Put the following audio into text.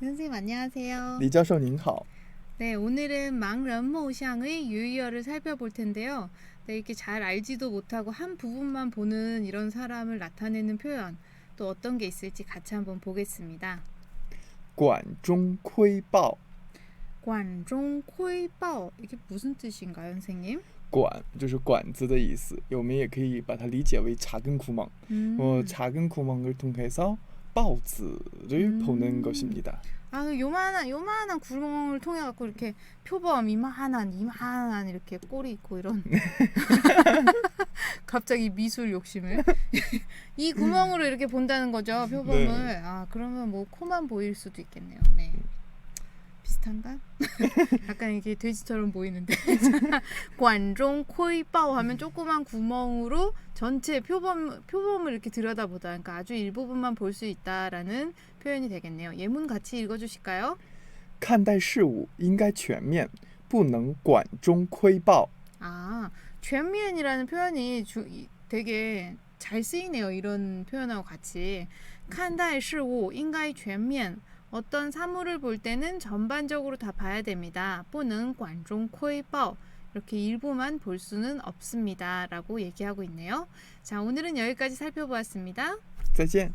선생님 안녕하세요. 李教授您好， 네, 오늘은 망런모샹의 유의어를 살펴볼 텐데요. 네, 이렇게 잘 알지도 못하고 한 부분만 보는 이런 사람을 나타내는 표현 또 어떤 게 있을지 같이 한번 보겠습니다. 管中窥豹， 관종 코이바오 이게 무슨 뜻인가요, 선생님? 管就是管子的意思，我们也可以把它理解为작은 구멍。 음. 어, 작은 구멍을 통해서 豹子를 음. 보는 것입니다. 아, 요만한 요만한 구멍을 통해 갖고 이렇게 표범 이만한 이만한 이렇게 꼬리 있고 이런 갑자기 미술 욕심을 이 구멍으로 이렇게 본다는 거죠 표범을 네. 아 그러면 뭐 코만 보일 수도 있겠네요 네 비슷한가 약간 이게 돼지처럼 보이는데 관종 코이바오 하면 조그만 구멍으로 전체 표범 표범을 이렇게 들여다보다 그러니까 아주 일부분만 볼 수 있다라는 표현이 되겠네요 예문 같이 읽어주실까요? 看待事物应该全面，不能管中窥豹。 아,全面이라는 표현이 주, 이- 되게 잘 쓰이네요. 이런 표현하고 같이. 看待事物应该全面. 어떤 사물을 볼 때는 전반적으로 다 봐야 됩니다. 不能管中窥豹. 이렇게 일부만 볼 수는 없습니다. 라고 얘기하고 있네요. 자, 오늘은 여기까지 살펴보았습니다.再见。